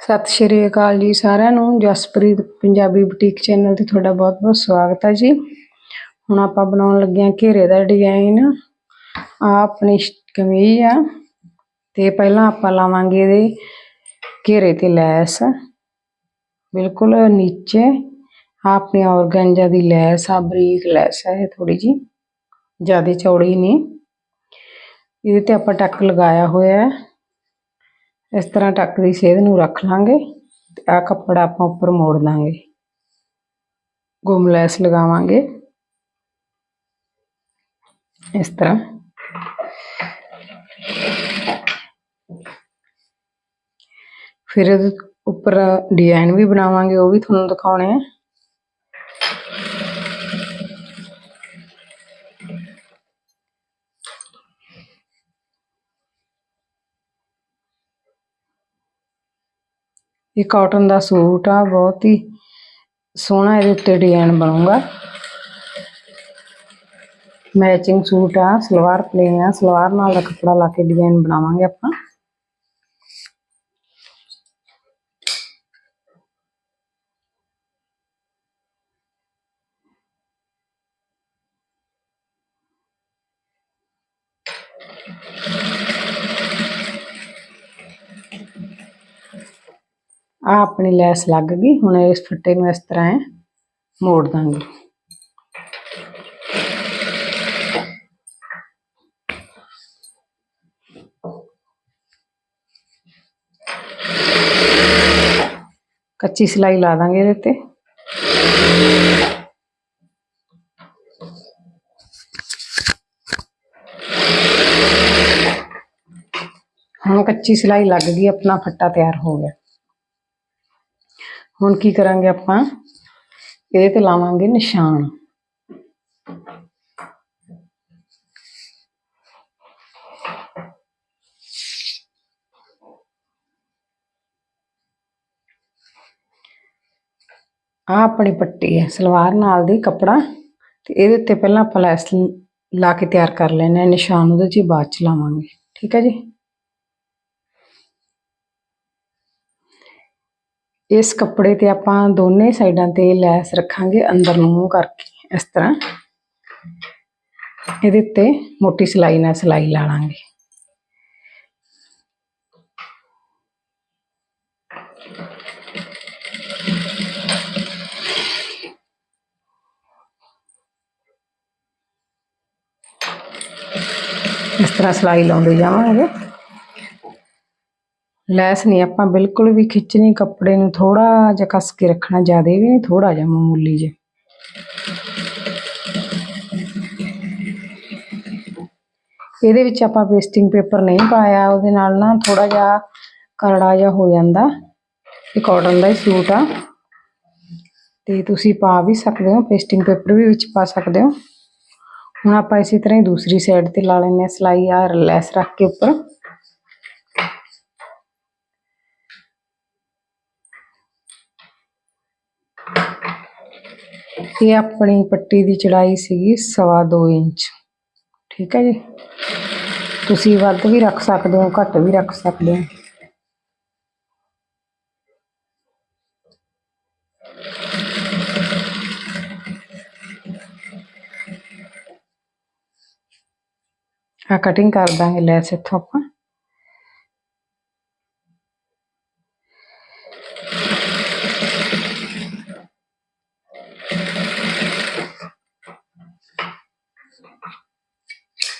ਸਤਿ ਸ਼੍ਰੀ ਅਕਾਲ ਜੀ ਸਾਰਿਆਂ ਨੂੰ। ਜਸਪ੍ਰੀਤ, ਪੰਜਾਬੀ ਬੁਟੀਕ ਚੈਨਲ ਤੇ ਤੁਹਾਡਾ ਬਹੁਤ-ਬਹੁਤ ਸਵਾਗਤ ਹੈ ਜੀ। ਹੁਣ ਆਪਾਂ ਬਣਾਉਣ ਲੱਗੇ ਹਾਂ ਘੇਰੇ ਦਾ ਡਿਜ਼ਾਈਨ ਆ ਆਪਣੀ ਕਮੀਜ਼ ਆ। ਤੇ ਪਹਿਲਾਂ ਆਪਾਂ ਲਾਵਾਂਗੇ ਇਹਦੇ ਘੇਰੇ ਤੇ ਲੈਸ। ਬਿਲਕੁਲ ਨੀਚੇ। ਆਪਣੀ ਔਰਗੈਂਜਾ ਦੀ ਲੈਸ ਆ, ਬਰੀਕ ਲੈਸ ਹੈ ਇਹ ਥੋੜੀ ਜੀ ਜ਼ਿਆਦਾ ਚੌੜੀ ਨਹੀਂ। ਇਹਦੇ ਤੇ ਆਪਾਂ ਟੱਕ ਲਗਾਇਆ ਹੋਇਆ ਹੈ। ਇਸ ਤਰ੍ਹਾਂ ਟੱਕ ਦੀ ਸੇਧ ਨੂੰ ਰੱਖ ਲਾਂਗੇ ਤੇ ਆ ਕੱਪੜਾ ਆਪਾਂ ਉੱਪਰ ਮੋੜ ਦਾਂਗੇ। ਗੁੰਮ ਲੈਸ ਲਗਾਵਾਂਗੇ। ਇਸ ਤਰ੍ਹਾਂ। ਫਿਰ ਉੱਪਰ ਡਿਜ਼ਾਈਨ ਵੀ ਬਣਾਵਾਂਗੇ, ਉਹ ਵੀ ਤੁਹਾਨੂੰ ਦਿਖਾਉਣੇ ਆ। ਇਹ ਕਾਟਨ ਦਾ ਸੂਟ ਆ, ਬਹੁਤ ਹੀ ਸੋਹਣਾ ਇਹਦੇ ਉੱਤੇ ਡਿਜ਼ਾਈਨ ਬਣੂਗਾ। ਮੈਚਿੰਗ ਸੂਟ ਆ, ਸਲਵਾਰ ਪਲੇਨ ਆ, ਸਲਵਾਰ ਨਾਲ ਦਾ ਕੱਪੜਾ ਲਾ ਕੇ ਡਿਜ਼ਾਈਨ ਬਣਾਵਾਂਗੇ ਆਪਾਂ। ਆ ਆਪਣੀ ਲੈਸ ਲੱਗ ਗਈ। ਹੁਣ ਇਸ ਫੱਟੇ ਨੂੰ ਇਸ ਤਰ੍ਹਾਂ ਐ ਮੋੜ ਦਾਂਗੇ। ਕੱਚੀ ਸਿਲਾਈ ਲਾ ਦਾਂਗੇ ਇਹਦੇ ਤੇ ਹੁਣ ਕੱਚੀ ਸਿਲਾਈ ਲੱਗ ਗਈ, ਆਪਣਾ ਫੱਟਾ ਤਿਆਰ ਹੋ ਗਿਆ। ਹੁਣ ਕੀ ਕਰਾਂਗੇ ਆਪਾਂ? ਇਹਦੇ ਤੇ ਲਾਵਾਂਗੇ ਨਿਸ਼ਾਨ। ਆ ਆਪਣੀ ਪੱਟੀ ਹੈ, ਸਲਵਾਰ ਨਾਲ ਦੀ ਕੱਪੜਾ। ਤੇ ਇਹਦੇ ਉੱਤੇ ਪਹਿਲਾਂ ਆਪਾਂ ਲੈਸ ਲਾ ਕੇ ਤਿਆਰ ਕਰ ਲੈਣੇ ਆ ਨਿਸ਼ਾਨ, ਉਹਦੇ 'ਚ ਬਾਅਦ ਚ ਲਾਵਾਂਗੇ। ਠੀਕ ਹੈ ਜੀ? ਇਸ ਕੱਪੜੇ ਤੇ ਆਪਾਂ ਦੋਨੇ ਸਾਈਡਾਂ ਤੇ ਲੈਸ ਰੱਖਾਂਗੇ ਅੰਦਰ ਨੂੰ ਮੂੰਹ ਕਰਕੇ, ਇਸ ਤਰ੍ਹਾਂ। ਇਹਦੇ ਉੱਤੇ ਮੋਟੀ ਸਿਲਾਈ ਨਾਲ ਸਿਲਾਈ ਲਾ ਲਾਂਗੇ। ਇਸ ਤਰ੍ਹਾਂ ਸਿਲਾਈ ਲਾਉਂਦੇ ਜਾਵਾਂਗੇ। ਲੈਸ ਨਹੀਂ, ਆਪਾਂ ਬਿਲਕੁਲ ਵੀ ਖਿੱਚਣੀ ਕੱਪੜੇ ਨੂੰ ਥੋੜਾ ਜਿਹਾ ਕੱਸ ਕੇ ਰੱਖਣਾ, ਜ਼ਿਆਦਾ ਵੀ ਨਹੀਂ ਥੋੜਾ ਜਿਹਾ ਮਾਮੂਲੀ ਜਿਹਾ। ਇਹਦੇ ਵਿੱਚ ਆਪਾਂ ਪੇਸਟਿੰਗ ਪੇਪਰ ਨਹੀਂ ਪਾਇਆ, ਉਹਦੇ ਨਾਲ ਨਾ ਥੋੜਾ ਜਿਹਾ ਕਰੜਾ ਜਿਹਾ ਹੋ ਜਾਂਦਾ। ਇਹ ਕਾਟਨ ਦਾ ਹੀ ਸੂਟ ਆ। ਤੇ ਤੁਸੀਂ ਪਾ ਵੀ ਸਕਦੇ ਹੋ ਪੇਸਟਿੰਗ ਪੇਪਰ ਵੀ ਵਿੱਚ ਪਾ ਸਕਦੇ ਹੋ। ਹੁਣ ਆਪਾਂ ਇਸੇ ਤਰ੍ਹਾਂ ਹੀ ਦੂਸਰੀ ਸਾਈਡ ਤੇ ਲਾ ਲੈਂਦੇ ਹਾਂ, ਸਿਲਾਈ ਆ, ਲੈਸ ਰੱਖ ਕੇ ਉੱਪਰ। ਇਹ ਆਪਣੀ ਪੱਟੀ ਦੀ ਚੜਾਈ ਸੀਗੀ ਸਵਾ ਦੋ ਇੰਚ। ਠੀਕ ਹੈ ਜੀ? ਤੁਸੀਂ ਵੱਧ ਵੀ ਰੱਖ ਸਕਦੇ ਹੋ, ਘੱਟ ਵੀ ਰੱਖ ਸਕਦੇ ਹੋ। ਆ ਕਟਿੰਗ ਕਰ ਦਾਂਗੇ ਲੈਸ ਇੱਥੋਂ ਆਪਾਂ।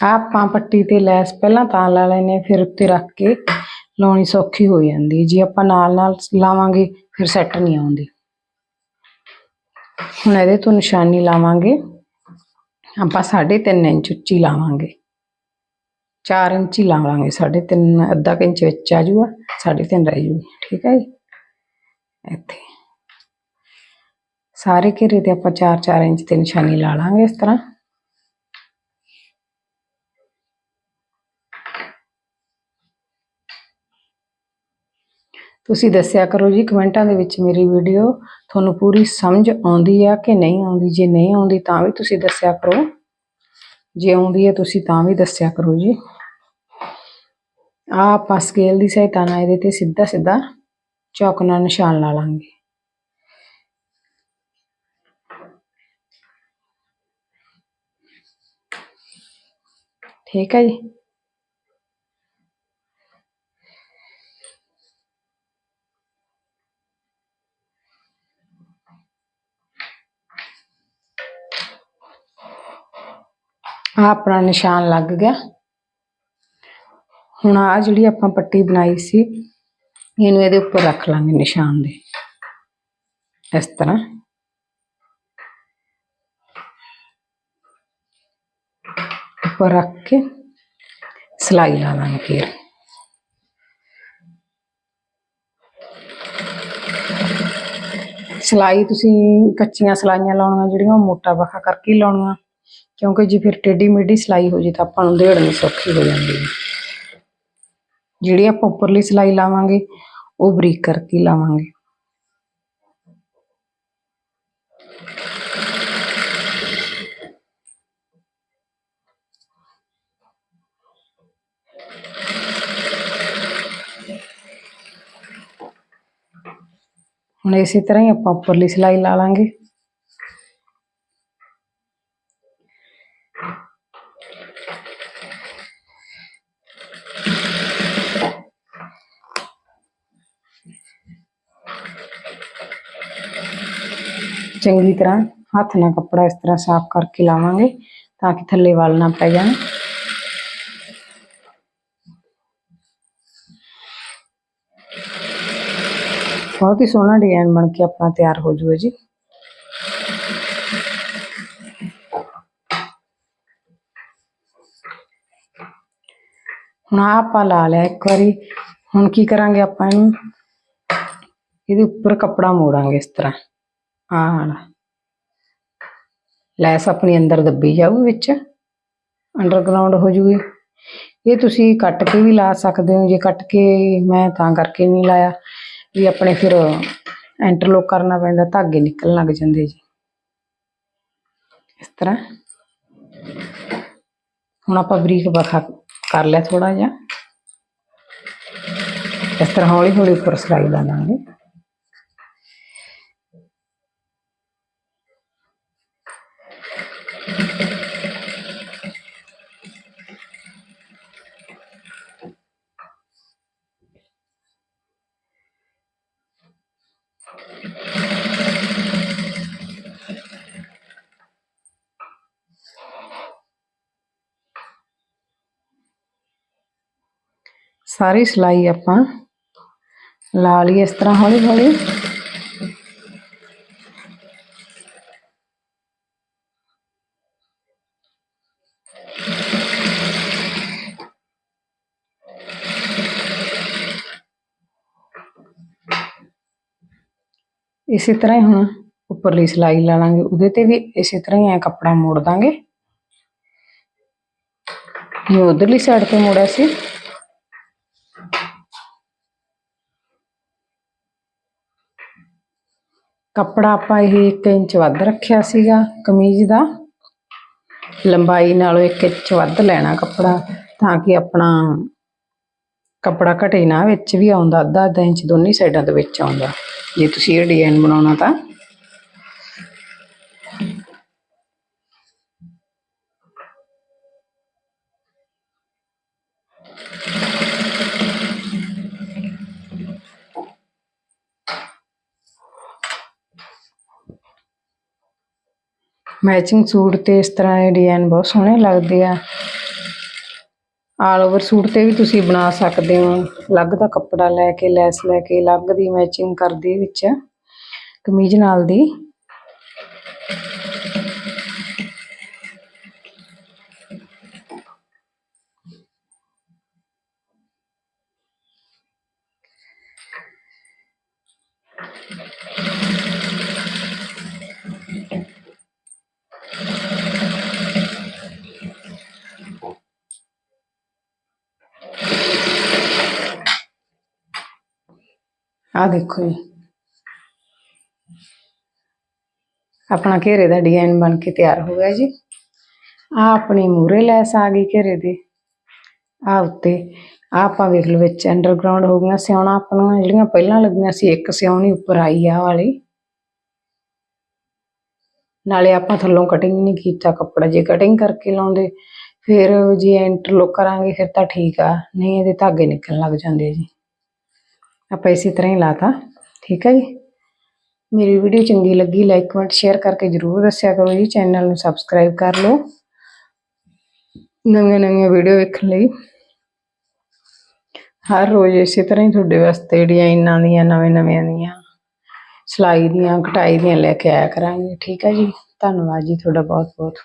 ਆਪਾਂ ਪੱਟੀ ਤੇ ਲੈਸ ਪਹਿਲਾਂ ਤਾਂ ਲਾ ਲੈਨੇ ਆ, ਫਿਰ ਉੱਤੇ ਰੱਖ ਕੇ ਲਾਉਣੀ ਸੌਖੀ ਹੋ ਜਾਂਦੀ ਜੇ ਆਪਾਂ ਨਾਲ ਨਾਲ ਲਾਵਾਂਗੇ ਫਿਰ ਸੈੱਟ ਨਹੀਂ ਆਉਂਦੀ। ਹੁਣ ਇਹਦੇ ਤੋਂ ਨਿਸ਼ਾਨੀ ਲਾਵਾਂਗੇ। ਆਪਾਂ 3.5 ਇੰਚ ਉੱਚੀ ਲਾਵਾਂਗੇ। 4 ਇੰਚ ਹੀ ਲਾਵਾਂਗੇ। 3.5 ਅੱਧਾ ਕੁ ਇੰਚ ਵਿੱਚ ਆ ਜੂਗਾ 3.5 ਰਹਿ ਜੂਗੀ। ਠੀਕ ਹੈ ਜੀ? ਇੱਥੇ। ਸਾਰੇ ਘੇਰੇ ਤੇ ਆਪਾਂ 4-4 ਇੰਚ ਤੇ ਨਿਸ਼ਾਨੀ ਲਾ ਲਾਂਗੇ ਇਸ ਤਰ੍ਹਾਂ। ਤੁਸੀਂ ਦੱਸਿਆ ਕਰੋ ਜੀ ਕਮੈਂਟਾਂ ਦੇ ਵਿੱਚ ਮੇਰੀ ਵੀਡੀਓ ਤੁਹਾਨੂੰ ਪੂਰੀ ਸਮਝ ਆਉਂਦੀ ਆ ਕਿ ਨਹੀਂ ਆਉਂਦੀ। ਜੇ ਨਹੀਂ ਆਉਂਦੀ ਤਾਂ ਵੀ ਤੁਸੀਂ ਦੱਸਿਆ ਕਰੋ। ਜੇ ਆਉਂਦੀ ਹੈ ਤੁਸੀਂ ਤਾਂ ਵੀ ਦੱਸਿਆ ਕਰੋ ਜੀ। ਆ ਆਪਾਂ ਸਕੇਲ ਦੀ ਸਹਾਇਤਾ ਨਾਲ ਇਹਦੇ ਤੇ ਸਿੱਧਾ ਸਿੱਧਾ ਚੌਕ ਨਾਲ ਨਿਸ਼ਾਨ ਲਾ ਲਾਂਗੇ। ਠੀਕ ਹੈ ਜੀ। ਆ ਆਪਣਾ ਨਿਸ਼ਾਨ ਲੱਗ ਗਿਆ। ਹੁਣ ਆ ਜਿਹੜੀ ਆਪਾਂ ਪੱਟੀ ਬਣਾਈ ਸੀ, ਇਹਨੂੰ ਇਹਦੇ ਉੱਪਰ ਰੱਖ ਲਾਂਗੇ ਨਿਸ਼ਾਨ ਦੇ। ਇਸ ਤਰ੍ਹਾਂ। ਉੱਪਰ ਰੱਖ ਕੇ ਸਿਲਾਈ ਲਾ ਲਾਂਗੇ ਫਿਰ। ਸਿਲਾਈ ਤੁਸੀਂ ਕੱਚੀਆਂ ਸਲਾਈਆਂ ਲਾਉਣੀਆਂ, ਜਿਹੜੀਆਂ ਉਹ ਮੋਟਾ ਵਖਾ ਕਰਕੇ ਲਾਉਣੀਆਂ। ਕਿਉਂਕਿ ਜੇ ਫਿਰ ਟੇਢੀ ਮੇਢੀ ਸਿਲਾਈ ਹੋ ਜੇ ਤਾਂ ਆਪਾਂ ਨੂੰ ਦੇੜਨੀ ਸੌਖੀ ਹੋ ਜਾਂਦੀ। ਹੈ ਜਿਹੜੀ ਆਪਾਂ ਉੱਪਰਲੀ ਸਿਲਾਈ ਲਾਵਾਂਗੇ, ਉਹ ਬਰੀਕ ਕਰਕੇ ਹੀ ਲਾਵਾਂਗੇ। ਹੁਣ ਇਸੇ ਤਰ੍ਹਾਂ ਹੀ ਆਪਾਂ ਉੱਪਰਲੀ ਸਿਲਾਈ ਲਾ ਲਾਂਗੇ। ਚੰਗੀ ਤਰ੍ਹਾਂ ਹੱਥ ਨਾਲ ਕੱਪੜਾ ਇਸ ਤਰ੍ਹਾਂ ਸਾਫ਼ ਕਰਕੇ ਲਾਵਾਂਗੇ ਤਾਂ ਕਿ ਥੱਲੇ ਵਾਲ ਨਾ ਪੈ ਜਾਣ। ਬਹੁਤ ਹੀ ਸੋਹਣਾ ਡਿਜ਼ਾਈਨ ਬਣ ਕੇ ਆਪਣਾ ਤਿਆਰ ਹੋ ਜੂਗਾ ਜੀ। ਹੁਣ ਆਹ ਆਪਾਂ ਲਾ ਲਿਆ ਇੱਕ ਵਾਰੀ। ਹੁਣ ਕੀ ਕਰਾਂਗੇ ਆਪਾਂ ਇਹਨੂੰ? ਇਹਦੇ ਉੱਪਰ ਕੱਪੜਾ ਮੋੜਾਂਗੇ ਇਸ ਤਰ੍ਹਾਂ। ਆਹ ਲੈਸ ਆਪਣੀ ਅੰਦਰ ਦੱਬੀ ਜਾਊਗੀ ਵਿੱਚ। ਅੰਡਰਗਰਾਉਂਡ ਹੋ ਜੂਗੀ। ਇਹ ਤੁਸੀਂ ਕੱਟ ਕੇ ਵੀ ਲਾ ਸਕਦੇ ਹੋ। ਜੇ ਕੱਟ ਕੇ ਮੈਂ ਤਾਂ ਕਰਕੇ ਨਹੀਂ ਲਾਇਆ ਵੀ ਆਪਣੇ ਫਿਰ ਇੰਟਰਲੋਕ ਕਰਨਾ ਪੈਂਦਾ, ਧਾਗੇ ਨਿਕਲਣ ਲੱਗ ਜਾਂਦੇ ਜੀ। ਇਸ ਤਰ੍ਹਾਂ। ਹੁਣ ਆਪਾਂ ਬਰੀਕ ਵਖਾ ਕਰ ਲਿਆ ਥੋੜਾ ਜਿਹਾ। ਇਸ ਤਰ੍ਹਾਂ ਹੌਲੀ ਹੌਲੀ ਉੱਪਰ ਸਿਲਾਈ ਲਾ ਲਾਂਗੇ ਸਾਰੀ ਸਿਲਾਈ ਆਪਾਂ ਲਾ ਲਈ, ਇਸ ਤਰ੍ਹਾਂ ਹੌਲੀ ਹੌਲੀ ਇਸੇ ਤਰ੍ਹਾਂ ਹੀ ਹੁਣ ਉੱਪਰਲੀ ਸਿਲਾਈ ਲਾ ਲਾਂਗੇ। ਉਹਦੇ ਤੇ ਵੀ ਇਸੇ ਤਰ੍ਹਾਂ ਹੀ ਐ ਕੱਪੜਾ ਮੋੜ ਦਾਂਗੇ। ਇਹ ਉਧਰਲੀ ਸਾਈਡ ਤੇ ਮੋੜਿਆ ਸੀ। ਕੱਪੜਾ ਆਪਾਂ ਇਹ 1 ਇੰਚ ਵੱਧ ਰੱਖਿਆ ਸੀਗਾ ਕਮੀਜ਼ ਦਾ। ਲੰਬਾਈ ਨਾਲੋਂ 1 ਇੰਚ ਵੱਧ ਲੈਣਾ ਕੱਪੜਾ ਤਾਂ ਕਿ ਆਪਣਾ ਕੱਪੜਾ ਘਟੇ ਨਾ ਵਿੱਚ ਵੀ ਆਉਂਦਾ ਅੱਧਾ ਅੱਧਾ ਇੰਚ ਦੋਨੀ ਸਾਈਡਾਂ ਦੇ ਵਿੱਚ ਆਉਂਦਾ। ਜੇ ਤੁਸੀਂ ਇਹ ਡਿਜ਼ਾਈਨ ਬਣਾਉਣਾ ਤਾਂ। ਮੈਚਿੰਗ ਸੂਟ ਤੇ ਇਸ ਤਰ੍ਹਾਂ ਦੇ ਡਿਜ਼ਾਈਨ ਬਹੁਤ ਸੋਹਣੇ ਲੱਗਦੇ ਆ। ਆਲ ਓਵਰ ਸੂਟ ਤੇ ਵੀ ਤੁਸੀਂ ਬਣਾ ਸਕਦੇ ਹੋ। ਅਲੱਗ ਦਾ ਕੱਪੜਾ ਲੈ ਕੇ, ਲੈਸ ਲੈ ਕੇ, ਅਲੱਗ ਦੀ ਮੈਚਿੰਗ ਕਰਦੇ ਵਿੱਚ ਕਮੀਜ਼ ਨਾਲ ਦੀ। ਆ ਦੇਖੋ ਜੀ। ਆਪਣਾ ਘੇਰੇ ਦਾ ਡਿਜ਼ਾਈਨ ਬਣ ਕੇ ਤਿਆਰ ਹੋ ਗਿਆ ਜੀ। ਆ ਆਪਣੀ ਮੂਰੇ ਲੈਸ ਆ ਗਈ ਘੇਰੇ ਦੇ। ਆ ਉੱਤੇ ਆ ਆਪਾਂ ਵੇਖ ਲਓ ਵਿੱਚ ਅੰਡਰਗਰਾਉਂਡ ਹੋ ਗਈਆਂ ਸਿਆਉਣਾ ਆਪਣੀਆਂ ਜਿਹੜੀਆਂ ਪਹਿਲਾਂ ਲੱਗੀਆਂ ਸੀ, ਇੱਕ ਸਿਆਉਣੀ ਉੱਪਰ ਆਈ ਆ ਵਾਲੀ। ਨਾਲੇ ਆਪਾਂ ਥੱਲੋਂ ਕਟਿੰਗ ਨਹੀਂ ਕੀਤਾ ਕੱਪੜਾ, ਜੇ ਕਟਿੰਗ ਕਰਕੇ ਲਾਉਂਦੇ, ਫਿਰ ਜੇ ਇੰਟਰਲੋਕ ਕਰਾਂਗੇ, ਫਿਰ ਤਾਂ ਠੀਕ ਆ। ਨਹੀਂ, ਇਹਦੇ ਧਾਗੇ ਨਿਕਲਣ ਲੱਗ ਜਾਂਦੇ ਜੀ। ਆਪਾਂ ਇਸੇ ਤਰ੍ਹਾਂ ਹੀ ਲਾਤਾ। ਠੀਕ ਹੈ ਜੀ? ਮੇਰੀ ਵੀਡੀਓ ਚੰਗੀ ਲੱਗੀ ਲਾਈਕ ਕਮੈਂਟ ਸ਼ੇਅਰ ਕਰਕੇ ਜਰੂਰ ਦੱਸਿਆ ਕਰੋ ਜੀ। ਚੈਨਲ ਨੂੰ ਸਬਸਕ੍ਰਾਈਬ ਕਰ ਲਓ। ਨਵੀਆਂ ਨਵੀਆਂ ਵੀਡੀਓ ਵੇਖਣ ਲਈ। ਹਰ ਰੋਜ਼ ਇਸੇ ਤਰ੍ਹਾਂ ਹੀ ਤੁਹਾਡੇ ਵਾਸਤੇ ਡਿਜ਼ਾਈਨਾਂ ਦੀਆਂ, ਨਵੇਂ ਨਵਿਆਂ ਦੀਆਂ ਸਿਲਾਈ ਦੀਆਂ, ਕਟਾਈ ਦੀਆਂ ਲੈ ਕੇ ਆਇਆ ਕਰਾਂਗੇ। ਠੀਕ ਹੈ ਜੀ? ਧੰਨਵਾਦ ਜੀ, ਤੁਹਾਡਾ ਬਹੁਤ ਬਹੁਤ